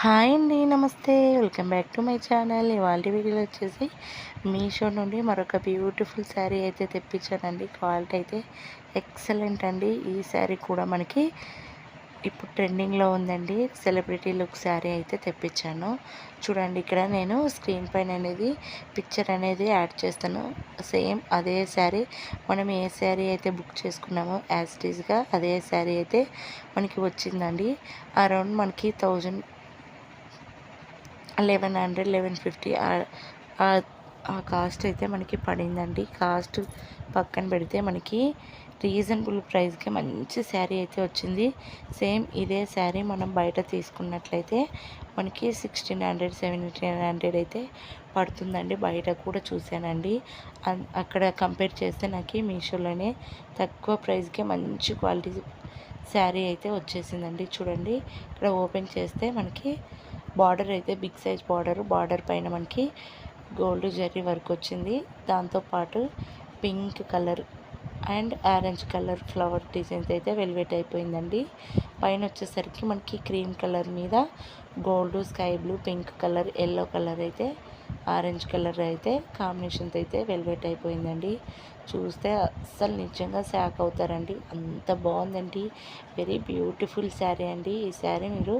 Hi అండి నమస్తే. Welcome back to my channel. ఇవాళ వీడియోలో వచ్చేసి మీషో నుండి మరొక బ్యూటిఫుల్ శారీ అయితే తెప్పించానండి. క్వాలిటీ అయితే ఎక్సలెంట్ అండి. ఈ శారీ కూడా మనకి ఇప్పుడు ట్రెండింగ్లో ఉందండి. సెలబ్రిటీ లుక్ శారీ అయితే తెప్పించాను. చూడండి ఇక్కడ నేను స్క్రీన్ పైన అనేది పిక్చర్ అనేది యాడ్ చేస్తాను. సేమ్ అదే శారీ మనం ఏ శారీ అయితే బుక్ చేసుకున్నామో యాజ్ ఇట్ ఈజ్గా అదే శారీ అయితే మనకి వచ్చిందండి. అరౌండ్ మనకి thousand eleven hundred eleven fifty ఆ కాస్ట్ అయితే మనకి పడిందండి. కాస్ట్ పక్కన పెడితే మనకి రీజనబుల్ ప్రైస్కి మంచి శారీ అయితే వచ్చింది. సేమ్ ఇదే శారీ మనం బయట తీసుకున్నట్లయితే మనకి సిక్స్టీన్ హండ్రెడ్ సెవెంటీన్ హండ్రెడ్ అయితే పడుతుందండి. బయట కూడా చూశానండి. అక్కడ కంపేర్ చేస్తే నాకు మీషోలోనే తక్కువ ప్రైస్కి మంచి క్వాలిటీ శారీ అయితే వచ్చేసిందండి. చూడండి ఇక్కడ ఓపెన్ చేస్తే మనకి బార్డర్ అయితే బిగ్ సైజ్ బార్డర్. బార్డర్ పైన మనకి గోల్డ్ జరీ వర్క్ వచ్చింది. దాంతోపాటు pink colour and orange colour flower designs అయితే వెల్వెట్ అయిపోయిందండి. పైన వచ్చేసరికి మనకి క్రీమ్ కలర్ మీద gold sky blue pink colour yellow colour అయితే ఆరెంజ్ కలర్ అయితే కాంబినేషన్తో అయితే వెల్వెట్ అయిపోయిందండి. చూస్తే అస్సలు నిజంగా శాక్ అవుతారండి. అంత బాగుందండి. వెరీ బ్యూటిఫుల్ శారీ అండి. ఈ శారీ మీరు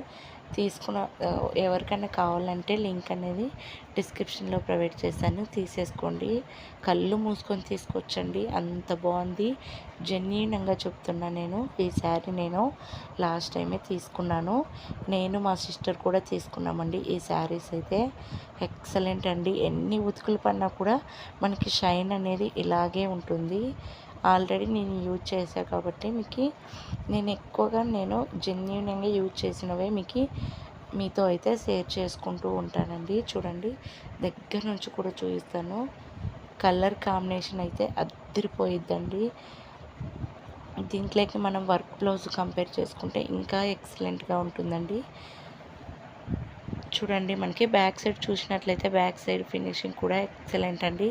తీసుకున్న ఎవరికైనా కావాలంటే లింక్ అనేది డిస్క్రిప్షన్లో ప్రొవైడ్ చేశాను. తీసేసుకోండి. కళ్ళు మూసుకొని తీసుకొచ్చండి. అంత బాగుంది. జెన్యున్గా చెప్తున్నా నేను. ఈ శారీ నేను లాస్ట్ టైమే తీసుకున్నాను. నేను మా సిస్టర్ కూడా తీసుకున్నామండి ఈ శారీస్ అయితే. ఎక్సలెంట్ అండి. ఎన్ని ఉతుకులు పడినా కూడా మనకి షైన్ అనేది ఇలాగే ఉంటుంది. ఆల్రెడీ నేను యూజ్ చేశాను కాబట్టి మీకు నేను ఎక్కువగా నేను జెన్యున్గా యూజ్ చేసినవే మీకు మీతో అయితే షేర్ చేసుకుంటూ ఉంటానండి. చూడండి దగ్గర నుంచి కూడా చూపిస్తాను. కలర్ కాంబినేషన్ అయితే అద్దరిపోయిద్దండి దీంట్లోకి మనం వర్క్ బ్లౌజ్ కంపేర్ చేసుకుంటే ఇంకా ఎక్సలెంట్గా ఉంటుందండి. చూడండి మనకి బ్యాక్ సైడ్ చూసినట్లయితే బ్యాక్ సైడ్ ఫినిషింగ్ కూడా ఎక్సలెంట్ అండి.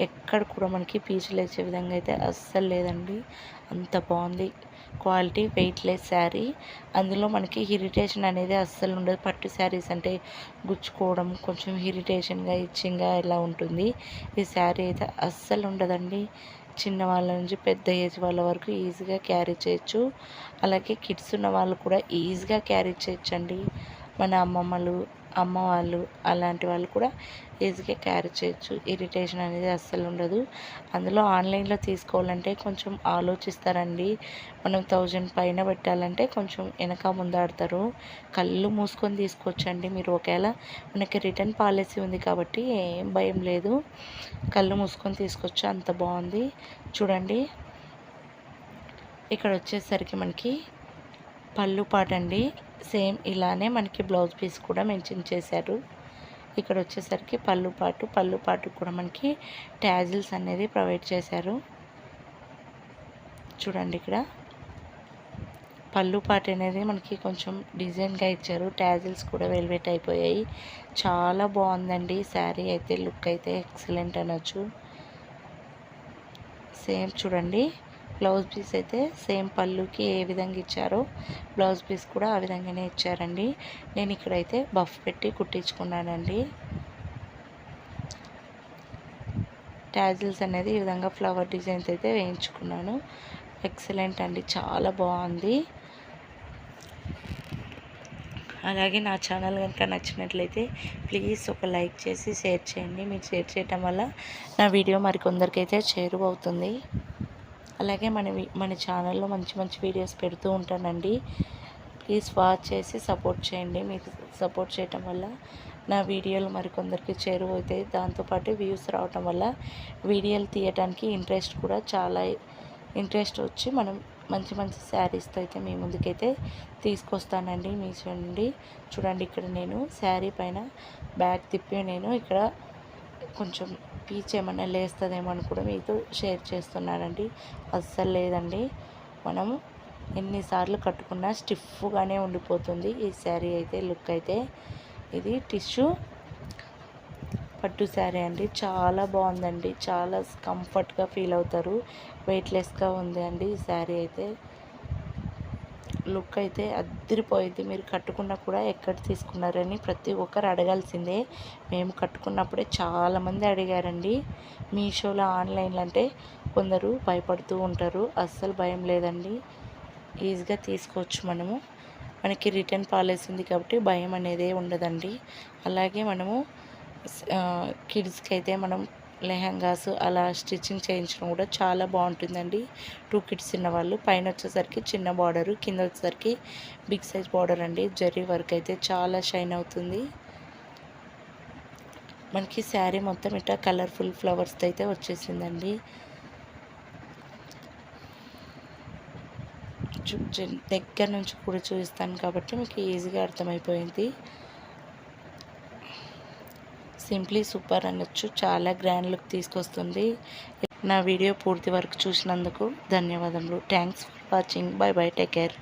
ఎక్కడ కూడా మనకి పీచులు వేసే విధంగా అయితే అస్సలు లేదండి. అంత బాగుంది. క్వాలిటీ వెయిట్లెస్ శారీ అందులో మనకి ఇరిటేషన్ అనేది అస్సలు ఉండదు. పట్టు శారీస్ అంటే గుచ్చుకోవడం కొంచెం ఇరిటేషన్గా ఇచ్చింగ్గా ఇలా ఉంటుంది. ఈ శారీ అయితే అస్సలు ఉండదండి. చిన్న వాళ్ళ నుంచి పెద్ద ఏజ్ వాళ్ళ వరకు ఈజీగా క్యారీ చేయొచ్చు. అలాగే కిడ్స్ ఉన్న వాళ్ళు కూడా ఈజీగా క్యారీ చేయొచ్చండి. మన అమ్మమ్మలు అమ్మ వాళ్ళు అలాంటి వాళ్ళు కూడా ఈజీగా క్యారీ చేయొచ్చు. ఇరిటేషన్ అనేది అస్సలు ఉండదు. అందులో ఆన్లైన్లో తీసుకోవాలంటే కొంచెం ఆలోచిస్తారండి. మనం థౌజండ్ పైన పెట్టాలంటే కొంచెం వెనక ముందాడతారు. కళ్ళు మూసుకొని తీసుకోవచ్చండి. మీరు ఒకవేళ మనకి రిటర్న్ పాలసీ ఉంది కాబట్టి ఏం భయం లేదు. కళ్ళు మూసుకొని తీసుకోవచ్చు. అంత బాగుంది. చూడండి. ఇక్కడ వచ్చేసరికి మనకి పళ్ళు పాట అండి సేమ్ ఇలానే మనకి బ్లౌజ్ పీస్ కూడా మెన్షన్ చేశారు. ఇక్కడ వచ్చేసరికి పళ్ళు పాటు పళ్ళు పాటు కూడా మనకి ట్యాజిల్స్ అనేది ప్రొవైడ్ చేశారు. చూడండి ఇక్కడ. పళ్ళు పాట అనేది మనకి కొంచెం డిజైన్గా ఇచ్చారు. ట్యాజిల్స్ కూడా వెల్వెట్ అయిపోయాయి. చాలా బాగుందండి. శారీ అయితే లుక్ అయితే ఎక్సలెంట్ అనొచ్చు. సేమ్ చూడండి. బ్లౌజ్ పీస్ అయితే సేమ్ పళ్ళుకి ఏ విధంగా ఇచ్చారో బ్లౌజ్ పీస్ కూడా ఆ విధంగానే ఇచ్చారండి. నేను ఇక్కడైతే బఫ్ పెట్టి కుట్టించుకున్నానండి. ట్యాజిల్స్ అనేది ఈ విధంగా ఫ్లవర్ డిజైన్స్ అయితే వేయించుకున్నాను. ఎక్సలెంట్ అండి చాలా బాగుంది. అలాగే నా ఛానల్ కనుక నచ్చినట్లయితే ప్లీజ్ ఒక లైక్ చేసి షేర్ చేయండి. మీరు షేర్ చేయటం వల్ల నా వీడియో మరికొందరికైతే చేరువవుతుంది. అలాగే మన మన ఛానల్లో మంచి మంచి వీడియోస్ పెడుతూ ఉంటానండి. ప్లీజ్ వాచ్ చేసి సపోర్ట్ చేయండి. మీకు సపోర్ట్ చేయటం వల్ల నా వీడియోలు మరికొందరికి చేరువవుతాయి. దాంతోపాటు వ్యూస్ రావటం వల్ల వీడియోలు తీయటానికి ఇంట్రెస్ట్ కూడా చాలా ఇంట్రెస్ట్ వచ్చి మనం మంచి మంచి శారీస్తో అయితే మీ ముందుకైతే తీసుకొస్తానండి మీ నుండి చూడండి ఇక్కడ నేను శారీ పైన బ్యాగ్ తిప్పి నేను. ఇక్కడ కొంచెం పీచ్ ఏమన్నా లేస్తుందేమో అని కూడా మీతో షేర్ చేస్తున్నానండి. అస్సలు లేదండి. మనం ఎన్నిసార్లు కట్టుకున్నా స్టిఫ్గానే ఉండిపోతుంది. ఈ శారీ అయితే లుక్ అయితే. ఇది టిష్యూ పట్టు శారీ అండి. చాలా బాగుందండి. చాలా కంఫర్ట్గా ఫీల్ అవుతారు. వెయిట్లెస్గా ఉంది అండి ఈ శారీ అయితే. లుక్ అయితే అద్దరిపోయింది మీరు కట్టుకున్నా కూడా ఎక్కడ తీసుకున్నారని ప్రతి ఒక్కరు అడగాల్సిందే. మేము కట్టుకున్నప్పుడే చాలామంది అడిగారండి. మీషోలో ఆన్లైన్లో అంటే కొందరు భయపడుతూ ఉంటారు. అస్సలు భయం లేదండి. ఈజీగా తీసుకోవచ్చు మనము. మనకి రిటర్న్ పాలసీ ఉంది కాబట్టి భయం అనేది ఉండదండి. అలాగే మనము కిడ్స్కి అయితే మనం లెహంగాస్ అలా స్టిచ్చింగ్ చేయించడం కూడా చాలా బాగుంటుందండి. టూ కిడ్స్ ఉన్న వాళ్ళు పైన వచ్చేసరికి చిన్న బార్డరు కింద వచ్చేసరికి బిగ్ సైజ్ బార్డర్ అండి. జరీ వర్క్ అయితే చాలా షైన్ అవుతుంది. మనకి శారీ మొత్తం ఇట్లా కలర్ఫుల్ ఫ్లవర్స్తో అయితే వచ్చేసిందండి. దగ్గర నుంచి కూడా చూపిస్తాను కాబట్టి మీకు ఈజీగా అర్థమైపోయింది. సింప్లీ సూపర్ అనొచ్చు. చాలా గ్రాండ్ లుక్ తీసుకొస్తుంది. నా వీడియో పూర్తి వరకు చూసినందుకు ధన్యవాదములు. Thanks for watching. Bye bye. Take care.